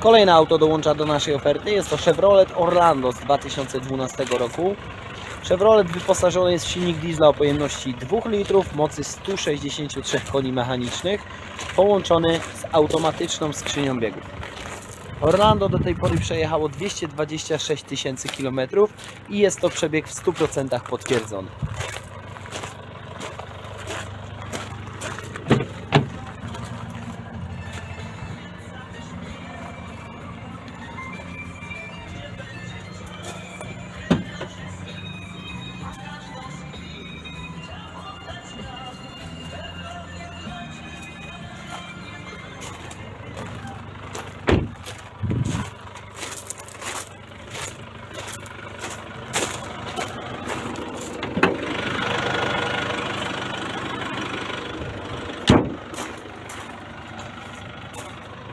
Kolejne auto dołącza do naszej oferty. Jest to Chevrolet Orlando z 2012 roku. Chevrolet wyposażony jest w silnik diesla o pojemności 2 litrów, mocy 163 koni mechanicznych, połączony z automatyczną skrzynią biegów. Orlando do tej pory przejechało 226 tysięcy kilometrów i jest to przebieg w 100% potwierdzony.